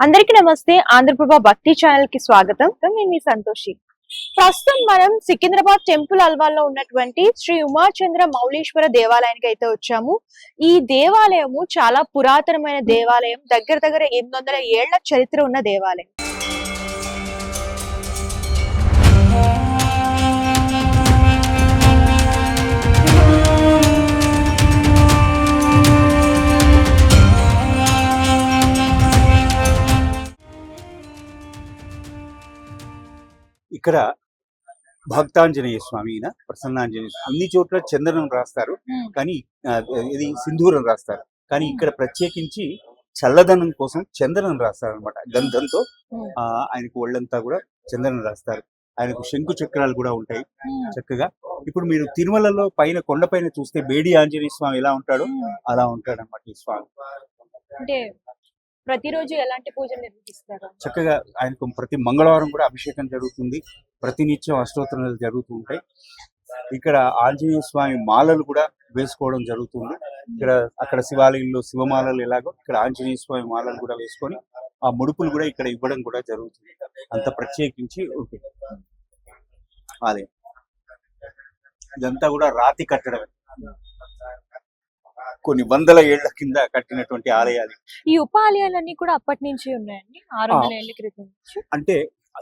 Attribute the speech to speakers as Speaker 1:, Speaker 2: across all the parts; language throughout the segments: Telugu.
Speaker 1: అందరికీ నమస్తే. ఆంధ్రప్రభ భక్తి ఛానల్కి స్వాగతం నేను మీ సంతోషి. ప్రస్తుతం మనం సికింద్రాబాద్ టెంపుల్ అల్వాల్లో ఉన్నటువంటి శ్రీ ఉమాచంద్ర మౌళీశ్వర దేవాలయానికి అయితే వచ్చాము. ఈ దేవాలయము చాలా పురాతనమైన దేవాలయం. దగ్గర దగ్గర ఎనిమిది వందల ఏళ్ళ చరిత్ర ఉన్న దేవాలయం.
Speaker 2: ఇక్కడ భక్తాంజనేయ స్వామి ఈయన ప్రసన్నాంజనేయ స్వామి. అన్ని చోట్ల చందనం రాస్తారు. కానీ ఇది సింధూరం రాస్తారు. కానీ ఇక్కడ ప్రత్యేకించి చల్లదనం కోసం చందనం రాస్తారు అనమాట గంధంతో ఆ, ఆయనకు ఒళ్ళంతా కూడా చందనం రాస్తారు. ఆయనకు శంకు చక్రాలు కూడా ఉంటాయి చక్కగా. ఇప్పుడు మీరు తిరుమలలో పైన కొండపైన చూస్తే బేడి ఆంజనేయ స్వామి ఎలా ఉంటాడో అలా ఉంటాడు అనమాట ఈ స్వామి.
Speaker 1: అంటే ప్రతిరోజు ఎలాంటి పూజలు నిర్వహిస్తారు?
Speaker 2: చక్కగా ఆయనకు ప్రతి మంగళవారం కూడా అభిషేకం జరుగుతుంది. ప్రతినిత్యం అష్టోత్తరాలు జరుగుతూ ఉంటాయి. ఇక్కడ ఆంజనేయ స్వామి మాలలు కూడా వేసుకోవడం జరుగుతుంది. ఇక్కడ అక్కడ శివాలయంలో శివమాలలు ఎలాగో ఇక్కడ ఆంజనేయ స్వామి మాలలు కూడా వేసుకొని ఆ ముడుపులు కూడా ఇక్కడ ఇవ్వడం కూడా జరుగుతుంది. అంత ప్రత్యేకించి ఓకే. అదే ఇదంతా కూడా రాతి కట్టడమే. కొన్ని వందల ఏళ్ళ కింద కట్టినటువంటి ఆలయాలు.
Speaker 1: ఈ ఉప ఆలయాలన్నీ కూడా అప్పటి నుంచి ఉన్నాయండి. ఆరు వందల ఏళ్ళ క్రితం నుంచి.
Speaker 2: అంటే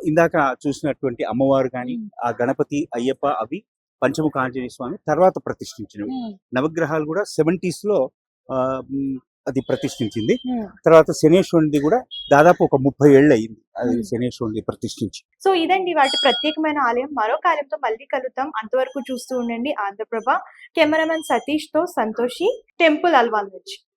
Speaker 2: ఇందాక చూసినటువంటి అమ్మవారు కానీ. ఆ గణపతి అయ్యప్ప అవి పంచముఖ ఆంజనేయ స్వామి తర్వాత ప్రతిష్ఠించినవి. నవగ్రహాలు కూడా సెవెంటీస్లో అది ప్రతిష్ఠించింది. తర్వాత శనేశ్వరునిది కూడా దాదాపు ఒక ముప్పై ఏళ్ళు అయింది అది
Speaker 1: ఉమ్.
Speaker 2: శనేశ్వరునిది ప్రతిష్ఠించి.
Speaker 1: సో ఇదండి వాటి ప్రత్యేకమైన ఆలయం. మరొక ఆలయంతో మళ్ళీ కలుద్దాం. అంతవరకు చూస్తూ ఉండండి. ఆంధ్రప్రభ కెమెరామెన్ సతీష్తో సంతోషి టెంపుల్ అల్వాల్ నుంచి.